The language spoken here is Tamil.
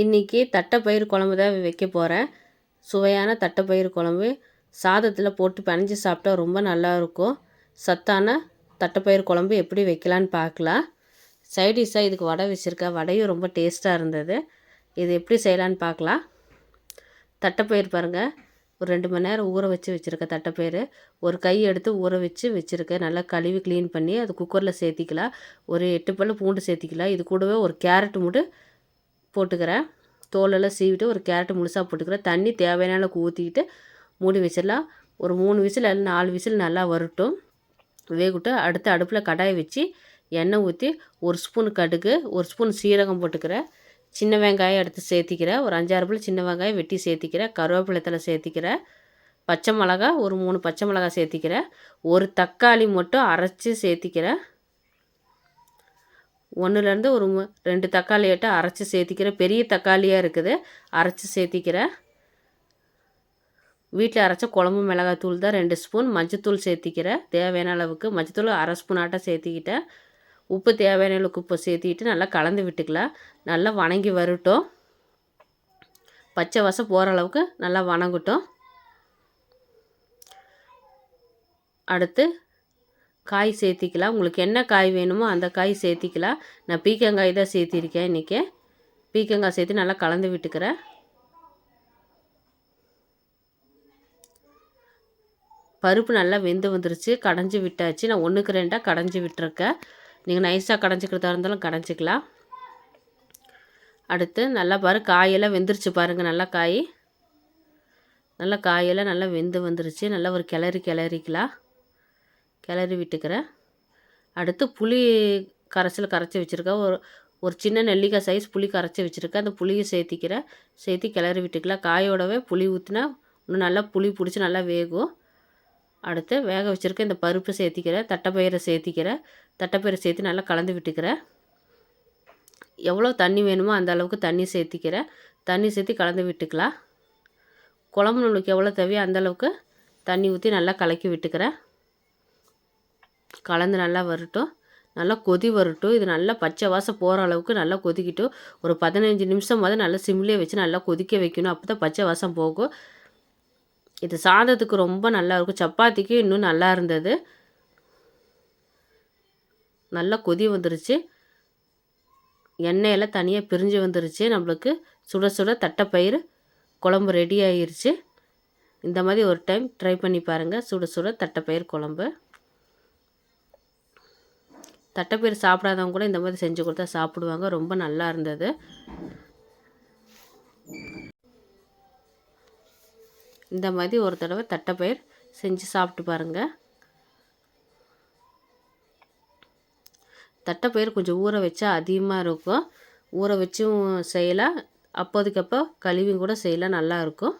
இன்றைக்கி தட்டைப்பயிறு குழம்பு தான் வைக்க போகிறேன் சுவையான தட்டைப்பயிறு குழம்பு. சாதத்தில் போட்டு பனைஞ்சு சாப்பிட்டா ரொம்ப நல்லாயிருக்கும் சத்தான தட்டைப்பயிறு குழம்பு எப்படி வைக்கலான்னு பார்க்கலாம். சைடிஷாக இதுக்கு வடை வச்சுருக்கேன். வடையும் ரொம்ப டேஸ்ட்டாக இருந்தது. இது எப்படி செய்யலான்னு பார்க்கலாம். தட்டைப்பயிறு பாருங்கள் ஒரு ரெண்டு மணி நேரம் ஊற வச்சு வச்சுருக்கேன் தட்டைப்பயிறு. ஒரு கை எடுத்து ஊற வச்சு வச்சுருக்கேன் நல்லா கழுவி க்ளீன் பண்ணி அது குக்கரில் சேர்த்திக்கலாம். ஒரு எட்டு பல்லு பூண்டு சேர்த்திக்கலாம். இது கூடவே ஒரு கேரட் மூடு போட்டுக்கிறேன். தோலெல்லாம் சீவிட்டு ஒரு கேரட்டு முழுசாக போட்டுக்கிறேன். தண்ணி தேவையான அளவுக்கு ஊற்றிக்கிட்டு மூணு விசிலாக ஒரு மூணு விசில் அல்ல நாலு விசில் நல்லா வரட்டும். வேகவிட்டு அடுத்து அடுப்பில் கடாயை வச்சு எண்ணெய் ஊற்றி ஒரு ஸ்பூன் கடுகு ஒரு ஸ்பூன் சீரகம் போட்டுக்கிறேன். சின்ன வெங்காயம் எடுத்து சேர்த்திக்கிறேன். ஒரு அஞ்சாறு பிள்ளை சின்ன வெங்காயம் வெட்டி சேர்த்திக்கிறேன். கருவேப்பிலை சேர்த்திக்கிறேன். பச்சை மிளகா ஒரு மூணு பச்சை மிளகா சேர்த்திக்கிறேன். ஒரு தக்காளி மட்டும் அரைச்சி சேர்த்திக்கிறேன். ஒன்றுலேருந்து ஒரு ரெண்டு தக்காளியாட்ட அரைச்சி சேர்த்திக்கிறேன் பெரிய தக்காளியாக இருக்குது. அரைச்சி சேர்த்திக்கிறேன் வீட்டில் அரைச்ச குழம்பு மிளகாத்தூள் தான் ரெண்டு ஸ்பூன். மஞ்சத்தூள் சேர்த்திக்கிறேன் தேவையான அளவுக்கு மஞ்சத்தூள் அரை ஸ்பூன் சேர்த்திக்கிட்டேன். உப்பு தேவையான அளவுக்கு உப்பு சேர்த்திக்கிட்டு நல்லா கலந்து விட்டுக்கலாம். நல்லா வணங்கி வரட்டும். பச்சை வசம் போகிற அளவுக்கு நல்லா வணங்கட்டும். அடுத்து காய் சேர்த்திக்கலாம். உங்களுக்கு என்ன காய் வேணுமோ அந்த காய் சேர்த்திக்கலாம். நான் பீக்கங்காய் தான் சேர்த்திருக்கேன் இன்றைக்கி பீக்கங்காய் சேர்த்து நல்லா கலந்து விட்டுக்கிறேன். பருப்பு நல்லா வெந்து வந்துருச்சு. கடைஞ்சி விட்டாச்சு. நான் ஒன்றுக்கு ரெண்டாக கடைஞ்சி விட்டுருக்கேன். நீங்கள் நைஸாக கடைஞ்சிக்கிறதா இருந்தாலும் கடைஞ்சிக்கலாம். அடுத்து நல்லா பாரு காயெல்லாம் வெந்துருச்சு பாருங்கள் நல்லா காய். நல்லா காயெல்லாம் நல்லா வெந்து வந்துருச்சு. நல்லா ஒரு கிளறி கிளறிக்கலாம். கிளறி விட்டுக்கிறேன். அடுத்து புளி கரைசல் கரைச்சி வச்சுருக்கேன். ஒரு ஒரு சின்ன நெல்லிக்காய் சைஸ் புளி கரைச்சி வச்சுருக்கேன். அந்த புளியை சேர்த்திக்கிறேன். சேர்த்தி கிளறி விட்டுக்கலாம். காயோடவே புளி ஊற்றினா இன்னும் நல்லா புளி பிடிச்சி நல்லா வேகும். அடுத்து வேக வச்சுருக்க இந்த பருப்பு சேர்த்திக்கிறேன். தட்டைப்பயிரை சேர்த்திக்கிறேன். தட்டைப்பயிரை சேர்த்து நல்லா கலந்து விட்டுக்கிறேன். எவ்வளோ தண்ணி வேணுமோ அந்த அளவுக்கு தண்ணி சேர்த்திக்கிறேன். தண்ணி சேர்த்து கலந்து விட்டுக்கலாம். குழம்பு நம்மளுக்கு எவ்வளோ தேவையோ அந்தளவுக்கு தண்ணி ஊற்றி நல்லா கலக்கி விட்டுக்கிறேன். கலந்து நல்லா வரட்டும். நல்லா கொதி வரட்டும். இது நல்லா பச்சை வாசம் போகிற அளவுக்கு நல்லா கொதிக்கிட்டும். ஒரு பதினஞ்சு நிமிஷம் மாதிரி நல்லா சிம்லேயே வச்சு நல்லா கொதிக்க வைக்கணும். அப்போ தான் பச்சை வாசம் போகும். இது சாதத்துக்கு ரொம்ப நல்லா இருக்கும். சப்பாத்திக்கு இன்னும் நல்லா இருந்தது. நல்லா கொதி வந்துருச்சு. எண்ணெயெல்லாம் தனியாக பிரிஞ்சு வந்துருச்சு. நம்மளுக்கு சுட சுட தட்டைப்பயிறு குழம்பு ரெடி ஆகிருச்சு இந்த மாதிரி ஒரு டைம் ட்ரை பண்ணி பாருங்கள் சுட சுட தட்டைப்பயிறு குழம்பு. தட்டைப்பயிறு சாப்பிடாதவங்க கூட இந்த மாதிரி செஞ்சு கொடுத்தா சாப்பிடுவாங்க. ரொம்ப நல்லா இருந்தது. இந்த மாதிரி ஒரு தடவை தட்டைப்பயிர் செஞ்சு சாப்பிட்டு பாருங்கள் தட்டைப்பயிர் கொஞ்சம் ஊற வச்சா அதிகமாக இருக்கும். ஊற வச்சும் செய்யலாம். அப்போதைக்கப்போ கழுவியும் கூட செய்யலாம். நல்லாயிருக்கும்